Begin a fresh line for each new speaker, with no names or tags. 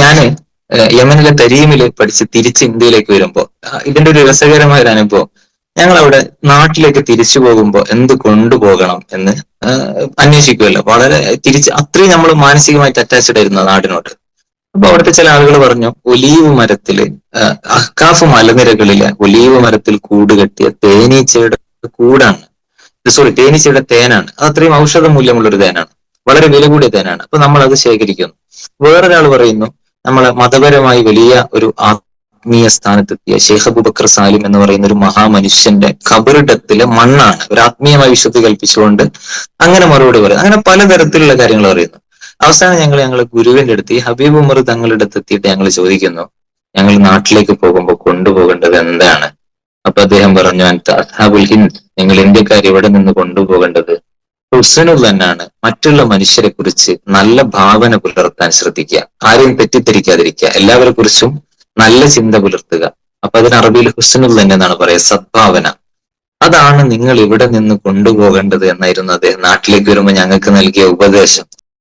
ഞാൻ യമനിലെ തരീമിൽ പഠിച്ച് തിരിച്ച് ഇന്ത്യയിലേക്ക് വരുമ്പോ ഇതിന്റെ ഒരു രസകരമായ ഒരു അനുഭവം. ഞങ്ങൾ അവിടെ നാട്ടിലേക്ക് തിരിച്ചു പോകുമ്പോൾ എന്ത് കൊണ്ടുപോകണം എന്ന് അന്വേഷിക്കുമല്ലോ വളരെ തിരിച്ച് അത്രയും നമ്മൾ മാനസികമായിട്ട് അറ്റാച്ച്ഡ് ആയിരുന്നു നാടിനോട്. അപ്പൊ അവിടുത്തെ ചില ആളുകൾ പറഞ്ഞു ഒലീവ് മരത്തിൽ അഹ്കാഫ് മലനിരകളിലെ ഒലീവ് മരത്തിൽ കൂട് കെട്ടിയ തേനീച്ചയുടെ കൂടാണ്. സോറി തേനീച്ചയുടെ തേനാണ്. അത് അത്രയും ഔഷധ മൂല്യമുള്ള ഒരു തേനാണ്. വളരെ വില കൂടിയ തേനാണ്. അപ്പൊ നമ്മൾ അത് ശേഖരിക്കുന്നു. വേറൊരാൾ പറയുന്നു നമ്മളെ മതപരമായി വലിയ ഒരു ആത്മീയ സ്ഥാനത്തെത്തിയ ഷെയ്ഖ് അബുബക്കർ സാലിം എന്ന് പറയുന്ന ഒരു മഹാമനുഷ്യന്റെ കബറിടത്തിലെ മണ്ണാണ്. ഒരു ആത്മീയമായി വിശുദ്ധി കൽപ്പിച്ചുകൊണ്ട് അങ്ങനെ മറുപടി പറയുന്നത് അങ്ങനെ പലതരത്തിലുള്ള കാര്യങ്ങൾ പറയുന്നു. അവസാനം ഞങ്ങൾ ഞങ്ങൾ ഗുരുവിന്റെ അടുത്ത് ഈ ഹബീബ് ഉമർ തങ്ങളുടെ അടുത്ത് എത്തിയിട്ട് ഞങ്ങൾ ചോദിക്കുന്നു ഞങ്ങൾ നാട്ടിലേക്ക് പോകുമ്പോൾ കൊണ്ടുപോകേണ്ടത് എന്താണ്? അപ്പൊ അദ്ദേഹം പറഞ്ഞു "അൻത അസ്ഹാബുൽ ഹിന്ദ് നിങ്ങൾ ഇന്ത്യക്കാർ ഇവിടെ നിന്ന് കൊണ്ടുപോകേണ്ടത്? ഹുസനുൽ തന്നെയാണ് മറ്റുള്ള മനുഷ്യരെ കുറിച്ച് നല്ല ഭാവന പുലർത്താൻ ശ്രദ്ധിക്കുക. ആരെയും തെറ്റിദ്ധരിക്കാതിരിക്കുക. എല്ലാവരെ കുറിച്ചും നല്ല ചിന്ത പുലർത്തുക. അപ്പൊ അതിന് അറബിയിൽ തന്നെ എന്നാണ് പറയുക സദ്ഭാവന. അതാണ് നിങ്ങൾ ഇവിടെ നിന്ന് കൊണ്ടുപോകേണ്ടത് എന്നായിരുന്നു അദ്ദേഹം നാട്ടിലേക്ക് വരുമ്പോൾ ഞങ്ങൾക്ക് നൽകിയ ഉപദേശം.